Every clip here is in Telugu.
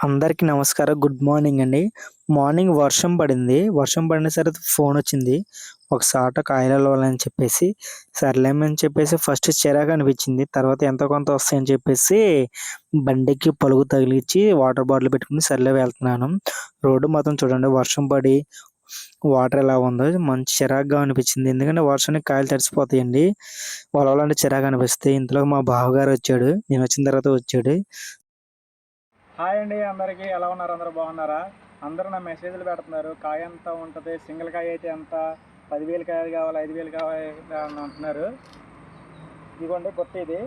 అందరికీ నమస్కారం. గుడ్ మార్నింగ్ అండి. మార్నింగ్ వర్షం పడింది. వర్షం పడిన సరే ఫోన్ వచ్చింది. ఒక సాట కాయలలో అని చెప్పేసి సర్లేమని చెప్పేసి ఫస్ట్ చిరాకు అనిపించింది. తర్వాత ఎంతో కొంత వస్తాయని చెప్పేసి బండికి పలుగు తగిలించి వాటర్ బాటిల్ పెట్టుకుని సర్లే వెళ్తున్నాను. రోడ్డు మొత్తం చూడండి వర్షం పడి వాటర్ ఎలా ఉందో మంచి చిరాకుగా అనిపించింది. ఎందుకంటే వర్షానికి కాయలు తడిసిపోతాయండి. వలవలంటే చిరాకు అనిపిస్తాయి ఇంతలో మా బావగారు వచ్చాడు. నేను వచ్చిన తర్వాత వచ్చాడు. హాయ్ అండి అందరికీ. ఎలా ఉన్నారు? అందరూ బాగున్నారా? అందరూ నా మెసేజ్లు పెడుతున్నారు. కాయ ఎంత ఉంటుంది? సింగిల్ కాయ అయితే ఎంత? పదివేలు కాయలు కావాలి? ఐదు వేలు కావాలి? అని అంటున్నారు. ఇదిగోండి కొత్త ఇది.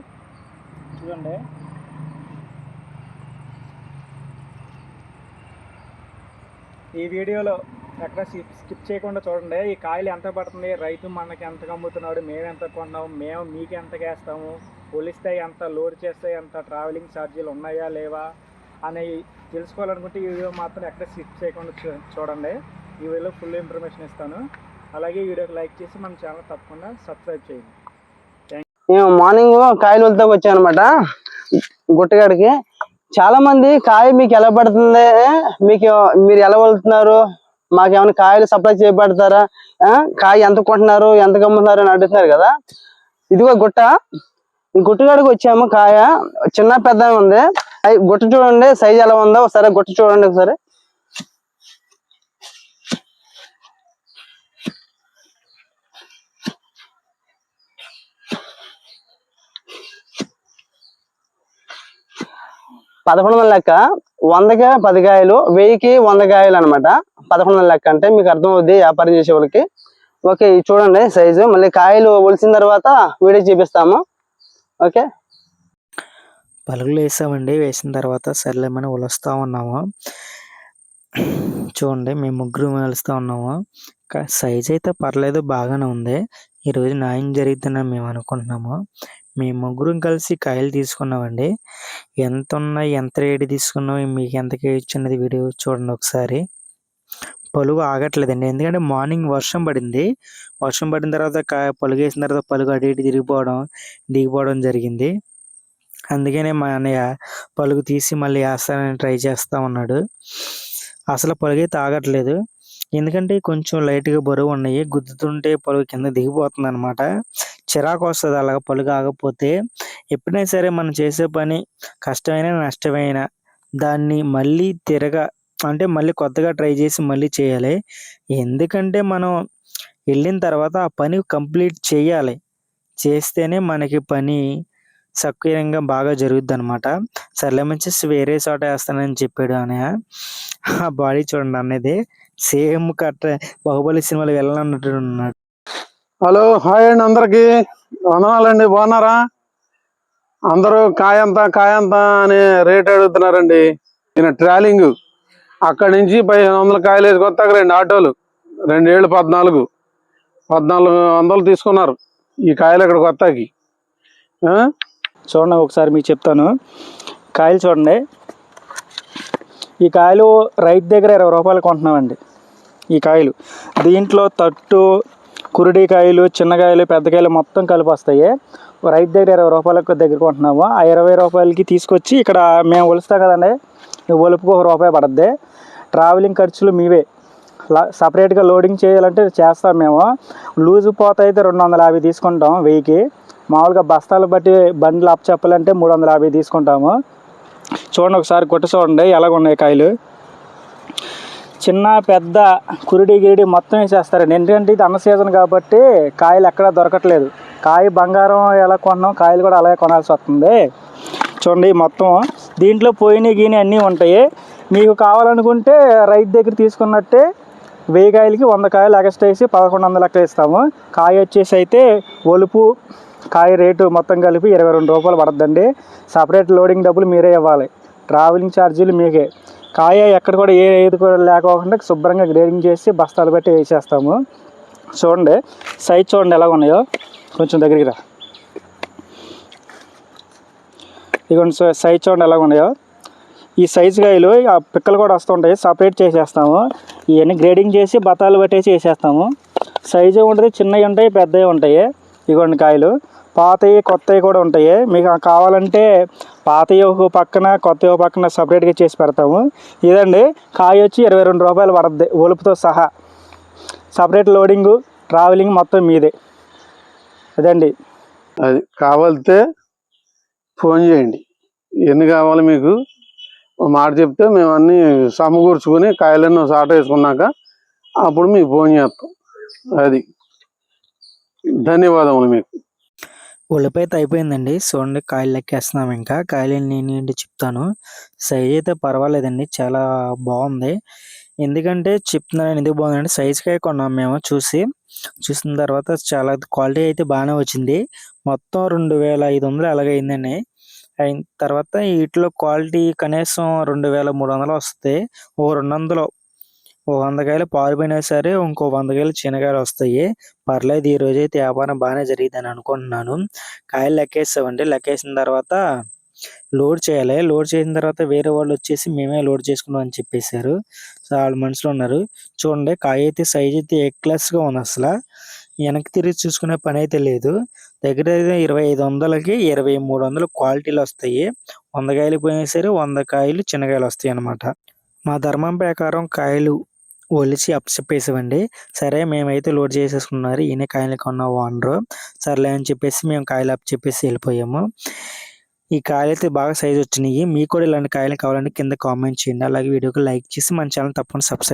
చూడండి ఈ వీడియోలో ఎక్కడ స్కిప్ చేయకుండా చూడండి. ఈ కాయలు ఎంత పడుతుంది? రైతు మనకి ఎంత అమ్ముతున్నాడు? మేము ఎంత కొన్నాము మేము మీకు ఎంత వేస్తాము పోలిస్తే ఎంత? లోడ్ చేస్తే ఎంత? ట్రావెలింగ్ ఛార్జీలు ఉన్నాయా? లేవా? అని తెలుసుకోవాలనుకుంటే ఈ వీడియో మాత్రం ఎక్కడ స్కిప్ చేయకుండా చూడండి. ఈ వీడియోలో ఫుల్ ఇన్ఫర్మేషన్ ఇస్తాను. అలాగే వీడియోకి లైక్ చేసి మన ఛానల్ తప్పకుండా సబ్స్క్రైబ్ చేయండి. మేము మార్నింగ్ కాయలు వెళ్తా వచ్చాను అనమాట గుట్టగాడికి. చాలా మంది కాయ మీకు ఎలా పడుతుంది? మీకు మీరు ఎలా వెళ్తున్నారు మాకు ఏమైనా కాయలు సప్లై చేయబడతారా? కాయ ఎంత కొంటున్నారు? ఎంత కమ్ముతున్నారు అని అడుగుతున్నారు కదా. ఇదిగో గుట్ట. ఈ గుట్టగాడికి వచ్చాము కాయ. చిన్న పెద్ద ఉంది. గుట్ట చూడండి సైజ్ ఎలా ఉందో ఒకసారి గుట్ట చూడండి ఒకసారి. పదకొండు వందల లెక్క వందకి పది కాయలు వెయ్యికి వంద కాయలు అనమాట పదకొండు వందల లెక్క అంటే మీకు అర్థం అవుద్ది వ్యాపారం చేసే వాళ్ళకి. ఓకే ఇది చూడండి సైజు. మళ్ళీ కాయలు ఒలిసిన తర్వాత వీడియో చూపిస్తాము. ఓకే? పలుగులు వేసామండి. వేసిన తర్వాత సర్లేమని ఉలుస్తూ ఉన్నాము? చూడండి మేము ముగ్గురు వెలుస్తూ ఉన్నాము? సైజ్ అయితే పర్లేదు బాగానే ఉంది. ఈరోజు న్యాయం జరుగుతుందని మేము అనుకుంటున్నాము. మేము ముగ్గురం కలిసి కాయలు తీసుకున్నామండి. ఎంత ఉన్నాయి ఎంత రేటు తీసుకున్నాం మీకు ఎంతకి ఇచ్చినది వీడియో చూడండి ఒకసారి. పలుగు ఆగట్లేదండి. ఎందుకంటే మార్నింగ్ వర్షం పడింది. వర్షం పడిన తర్వాత కాయ పలుగు వేసిన తర్వాత పలుగు అటు ఇటు తిరిగిపోవడం దిగిపోవడం జరిగింది. అందుకనే మా అన్నయ్య పలుగు తీసి మళ్ళీ వేస్తానని ట్రై చేస్తా ఉన్నాడు. అసలు పలుగే తాగట్లేదు. ఎందుకంటే కొంచెం లైట్గా బరువు ఉన్నాయి. గుద్దుతుంటే పలుగు కింద దిగిపోతుంది అనమాట చిరాకు వస్తుంది అలాగ పలుగు ఆగకపోతే. ఎప్పుడైనా సరే మనం చేసే పని కష్టమైన నష్టమైన దాన్ని మళ్ళీ తిరగ అంటే మళ్ళీ కొత్తగా ట్రై చేసి మళ్ళీ చేయాలి. ఎందుకంటే మనం వెళ్ళిన తర్వాత ఆ పని కంప్లీట్ చేయాలి. చేస్తేనే మనకి పని సక్రియంగా బాగా జరుగుద్ది అనమాట సర్లే మంచి వేరే చోట వేస్తానని చెప్పాడు అన్నయ్య ఆ బాడీ చూడండి అనేది సేమ్ కట్ట బాహుబలి సినిమాలో వెళ్ళాలన్నట్టు ఉన్నాడు. హలో హాయ్ అండి అందరికి. వందనాలండి బాగున్నారా? అందరూ కాయంత కాయంత అని రేట్ అడుగుతున్నారండి. ఈయన ట్రాలింగ్. అక్కడి నుంచి పదిహేను వందల కాయలు వేసుకొస్తాక రెండు ఆటోలు. రెండేళ్ళు పద్నాలుగు. పద్నాలుగు వందలు తీసుకున్నారు. ఈ కాయలు ఇక్కడ కొత్తకి ఆ? చూడండి ఒకసారి మీకు చెప్తాను. కాయలు చూడండి. ఈ కాయలు రైతు దగ్గర ఇరవై రూపాయలు కొంటున్నామండి. ఈ కాయలు. దీంట్లో తట్టు కురుడి కాయలు చిన్న కాయలు పెద్ద కాయలు మొత్తం కలిపి వస్తాయి రైతు దగ్గర ఇరవై రూపాయలకు దగ్గర కొంటున్నాము. ఆ ఇరవై రూపాయలకి తీసుకొచ్చి ఇక్కడ మేము ఒలుస్తాం కదండి. ఒలుపుకు ఒక రూపాయి పడద్ది. ట్రావెలింగ్ ఖర్చులు మీవే. సపరేట్గా లోడింగ్ చేయాలంటే చేస్తాం మేము. లూజ్ పోత అయితే రెండు వందల యాభై తీసుకుంటాం వెయ్యికి. మామూలుగా బస్తాలు బట్టి బండ్లు అప్ చెప్పాలంటే మూడు వందల యాభై తీసుకుంటాము. చూడండి ఒకసారి కొట్ట చూడండి ఎలాగ ఉన్నాయి కాయలు. చిన్న పెద్ద కురిడి గిరిడి మొత్తం వేసేస్తారండి. ఎందుకంటే ఇది అన్న సీజన్ కాబట్టి కాయలు ఎక్కడా దొరకట్లేదు. కాయ బంగారం ఎలా కొన్నాం కాయలు కూడా అలాగే కొనాల్సి వస్తుంది. చూడండి మొత్తం. దీంట్లో పోయిన గీని అన్నీ ఉంటాయి. మీకు కావాలనుకుంటే రైతు దగ్గర తీసుకున్నట్టే వెయ్యి కాయలకి వంద కాయలు ఎగస్ట్ వేసి పదకొండు వందలు లెక్క ఇస్తాము. కాయ వచ్చేసి అయితే ఒలుపు కాయ రేటు మొత్తం కలిపి ఇరవై రెండు రూపాయలు పడద్దండి. సపరేట్ లోడింగ్ డబ్బులు మీరే ఇవ్వాలి. ట్రావెలింగ్ ఛార్జీలు మీకే. కాయ ఎక్కడ కూడా ఏ ఏది కూడా లేకోకుండా శుభ్రంగా గ్రేడింగ్ చేసి బస్తాలు పెట్టి వేసేస్తాము. చూడండి సైజ్ చూడండి ఎలా ఉన్నాయో. కొంచెం దగ్గరికి రా. ఇదిగోండి సై- సైజ్ చూడండి ఎలా ఉన్నాయో. ఈ సైజు కాయలు ఆ పిక్కలు కూడా వస్తుంటాయి సపరేట్ చేసేస్తాము. ఇవన్నీ గ్రేడింగ్ చేసి బత్తాలు పెట్టేసి వేసేస్తాము. సైజు ఉంటుంది చిన్నవి ఉంటాయి పెద్దవి ఉంటాయి. ఇగోండి కాయలు. పాతవి కొత్తవి కూడా ఉంటాయి. మీకు కావాలంటే పాతవి ఒక పక్కన కొత్తవి ఒక పక్కన సపరేట్గా చేసి పెడతాము. ఇదండి కాయ వచ్చి ఇరవై రెండు రూపాయలు పడద్ది ఒలుపుతో సహా. సపరేట్ లోడింగు ట్రావెలింగ్ మొత్తం మీదే. అదండి. అది కావాలితే ఫోన్ చేయండి. ఎన్ని కావాలి మీకు? మాట చెప్తే మేము అన్ని సమకూర్చుకొని కాయలన్నీ సాట వేసుకున్నాక అప్పుడు మీకు ఫోన్ చేస్తాం. అది. ధన్యవాదములు మీకు. ఉల్లిపాయ అయితే అయిపోయిందండి. చూడండి కాయలు లెక్కేస్తున్నాం ఇంకా. కాయలు నేను ఏంటి చెప్తాను. సైజ్ అయితే పర్వాలేదండి. చాలా బాగుంది. ఎందుకంటే చెప్తున్నాను ఎందుకు బాగుందంటే సైజ్కే కొన్నాం మేము చూసి. చూసిన తర్వాత చాలా క్వాలిటీ అయితే బాగానే వచ్చింది. మొత్తం రెండు వేల ఐదు వందలు అలాగైందండి అయిన తర్వాత వీటిలో క్వాలిటీ కనీసం రెండు వేల మూడు వందలు వస్తాయి ఓ రెండు వందలు. ఓ వంద కాయలు పారిపోయినా సరే ఇంకో వంద కాయలు చిన్నకాయలు వస్తాయి. పర్లేదు ఈ రోజు అయితే వ్యాపారం బాగానే జరిగిందని అనుకుంటున్నాను. కాయలు లెక్కేసామండి. లెక్కేసిన తర్వాత లోడ్ చేయాలి. లోడ్ చేసిన తర్వాత వేరే వాళ్ళు వచ్చేసి మేమే లోడ్ చేసుకున్నాం అని చెప్పేశారు. సో వాళ్ళ మనుషులు ఉన్నారు. చూడండి కాయ అయితే సైజ్ అయితే ఏ క్లాస్గా ఉంది అసలు. వెనక్కి తిరిగి చూసుకునే పని అయితే లేదు. దగ్గర దగ్గర ఇరవై ఐదు వందలకి ఇరవై మూడు వందలు క్వాలిటీలు వస్తాయి. వంద కాయలు పోయినా సరే వంద కాయలు చిన్నకాయలు వస్తాయి అన్నమాట. మా ధర్మం ప్రకారం కాయలు ఒలిచి అప్పచెప్పేసామండి సరే మేమైతే లోడ్ చేసేసుకున్నారు. ఈయన కాయలు కొన్న ఓనరు సర్లే అని చెప్పేసి మేము కాయలు అప్పచెప్పేసి వెళ్ళిపోయాము. ఈ కాయలు అయితే బాగా సైజ్ వచ్చినాయి మీకు కూడా ఇలాంటి కాయలు కావాలంటే కింద కామెంట్ చేయండి. అలాగే వీడియోకి లైక్ చేసి మన ఛానల్ తప్పకుండా సబ్స్క్రైబ్